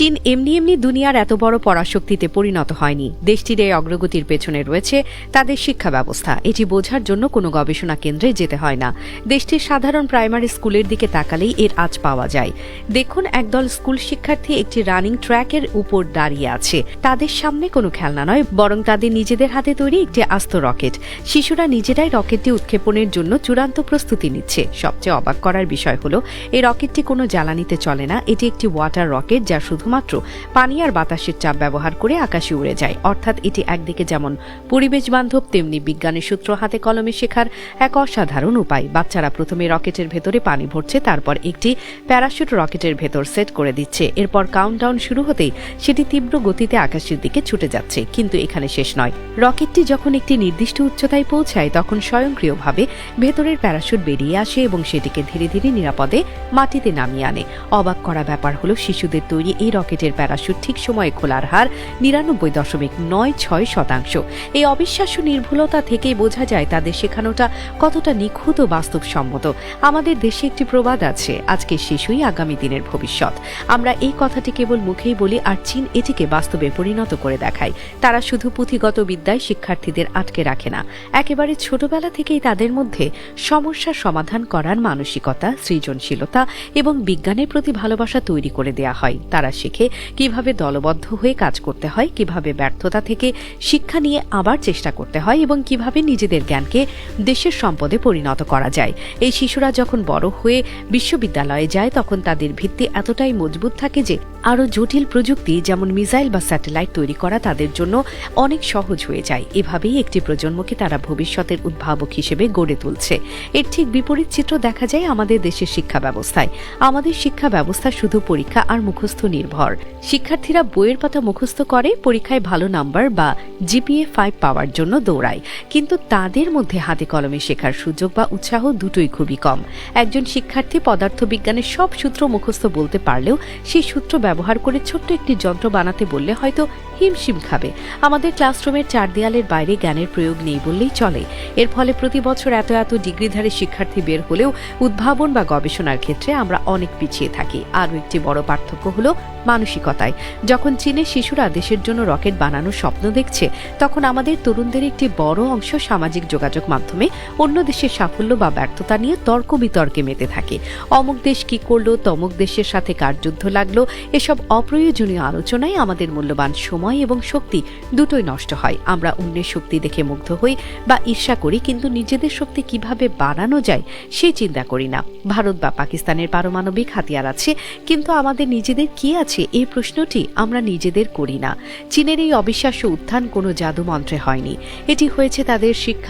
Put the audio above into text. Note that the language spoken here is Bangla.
চীন এমনি এমনি দুনিয়ার এত বড় পরাশক্তিতে পরিণত হয়নি। দেশটির এই অগ্রগতির পেছনে রয়েছে তাদের শিক্ষা ব্যবস্থা। এটি বোঝার জন্য কোনো গবেষণা কেন্দ্রে যেতে হয় না। দেশটির সাধারণ প্রাইমারি স্কুলের দিকে তাকালেই এর আজ পাওয়া যায়। দেখুন, একদল স্কুল শিক্ষার্থী একটি রানিং ট্র্যাকের উপর দাঁড়িয়ে আছে। তাদের সামনে কোনো খেলনা নয়, বরং তাদের নিজেদের হাতে তৈরি একটি আস্ত রকেট। শিশুরা নিজেরাই রকেটটি উৎক্ষেপণের জন্য চূড়ান্ত প্রস্তুতি নিচ্ছে। সবচেয়ে অবাক করার বিষয় হলো, এই রকেটটি কোনো জ্বালানিতে চলে না। এটি একটি ওয়াটার রকেট যা শুধুমাত্র পানি আর বাতাসের চাপ ব্যবহার করে আকাশে উড়ে যায়। অর্থাৎ এটি একদিকে যেমন পরিবেশ বান্ধব, তেমনি বিজ্ঞানের সূত্র হাতে কলমে শেখার এক অসাধারণ উপায়। বাচ্চারা প্রথমে রকেটের ভেতরে পানি ভরছে, তারপর একটি প্যারাশুট রকেটের ভেতর সেট করে দিচ্ছে। এরপর কাউন্টডাউন শুরু হতেই সেটি তীব্র গতিতে আকাশের দিকে ছুটে যাচ্ছে। কিন্তু এখানে শেষ নয়। রকেটটি যখন একটি নির্দিষ্ট উচ্চতায় পৌঁছায়, তখন স্বয়ংক্রিয়ভাবে ভেতরের প্যারাশুট বেরিয়ে আসে এবং সেটিকে ধীরে ধীরে নিরাপদে মাটিতে নামিয়ে আনে। অবাক করা ব্যাপার হলো, শিশুদের তৈরি এই রকেটের প্যারাশুট ঠিক সময়ে খোলার হার নিরানব্বই দশমিক নয় ছয় শতাংশ। এই অবিশ্বাস্য নির্ভুলতা থেকেই বোঝা যায় তাদের শেখানোটা কতটা নিখুঁত ও বাস্তবসম্মত। আমাদের দেশে একটি প্রবাদ আছে, আজকে শিশুই আগামী দিনের ভবিষ্যৎ। আমরা এই কথাটি কেবল মুখেই বলি আর চীন এটিকে বাস্তবে পরিণত করে দেখায়। তারা শুধু পুঁথিগত বিদ্যায় শিক্ষার্থীদের আটকে রাখে না। একেবারে ছোটবেলা থেকেই তাদের মধ্যে সমস্যার সমাধান করার মানসিকতা, সৃজনশীলতা এবং বিজ্ঞানের প্রতি ভালোবাসা তৈরি করে দেয়া হয়। তারা শেখে কীভাবে দলবদ্ধ হয়ে কাজ করতে হয়, কীভাবে ব্যর্থতা থেকে শিক্ষা নিয়ে আবার চেষ্টা করতে হয় এবং কীভাবে নিজেদের জ্ঞানকে দেশের সম্পদে পরিণত করা যায়। এই শিশুরা যখন বড় হয়ে বিশ্ববিদ্যালয়ে যায়, তখন তাদের ভিত্তি এতটাই মজবুত থাকে যে আরও জটিল প্রযুক্তি যেমন মিসাইল বা স্যাটেলাইট তৈরি করা তাদের জন্য অনেক সহজ হয়ে যায়। এভাবেই একটি প্রজন্মকে তারা ভবিষ্যতের উদ্ভাবক হিসেবে গড়ে তুলছে। এর ঠিক বিপরীত চিত্র দেখা যায় আমাদের দেশের শিক্ষা ব্যবস্থায়। আমাদের শিক্ষা ব্যবস্থা শুধু পরীক্ষা আর মুখস্থ নির্ভর শিক্ষার্থীরা বইয়ের পাতা মুখস্থ করে, পরীক্ষায় ভালো নাম্বার বা জিপিএ ফাইভ পাওয়ার জন্য দৌড়ায়। কিন্তু তাদের মধ্যে হাতে কলমে শেখার সুযোগ বা উৎসাহ দুটোই খুবই কম। একজন শিক্ষার্থী পদার্থবিজ্ঞানের সব সূত্র মুখস্থ বলতে পারলেও সেই সূত্র ব্যবহার করে ছোট্ট একটি যন্ত্র বানাতে বললে হয়তো হিমশিম খাবে। আমাদের ক্লাসরুমের চার দেয়ালের বাইরে জ্ঞানের প্রয়োগ নেই বললেই চলে। এর ফলে প্রতি বছর এত এত ডিগ্রিধারী শিক্ষার্থী বের হলেও উদ্ভাবন বা গবেষণার ক্ষেত্রে আমরা অনেক পিছিয়ে থাকি। আরও একটি বড় পার্থক্য হল মানসিকতায়। যখন চীনের শিশুরা দেশের জন্য রকেট বানানোর স্বপ্ন দেখছে, তখন আমাদের তরুণদের একটি বড় অংশ সামাজিক যোগাযোগ মাধ্যমে অন্য দেশের সাফল্য বা ব্যর্থতা নিয়ে তর্ক বিতর্কে মেতে থাকে। অমুক দেশ কি করল, তমুক দেশের সাথে কার যুদ্ধ লাগল, এসব অপ্রয়োজনীয় আলোচনায় আমাদের মূল্যবান সময় এবং শক্তি দুটোই নষ্ট হয়। আমরা অন্যের শক্তি দেখে মুগ্ধ হই বা ঈর্ষা করি, কিন্তু নিজেদের শক্তি কীভাবে বাড়ানো যায় সে চিন্তা করি না। ভারত বা পাকিস্তানের পারমাণবিক হাতিয়ার আছে, কিন্তু আমাদের নিজেদের কি আছে এই প্রশ্নটি আমরা নিজেদের করি না। চীনের এই অবিশ্বাস্য উত্থান কোনো জাদুমন্ত্রে হয়নি। এটি হয়েছে তাদের শিক্ষা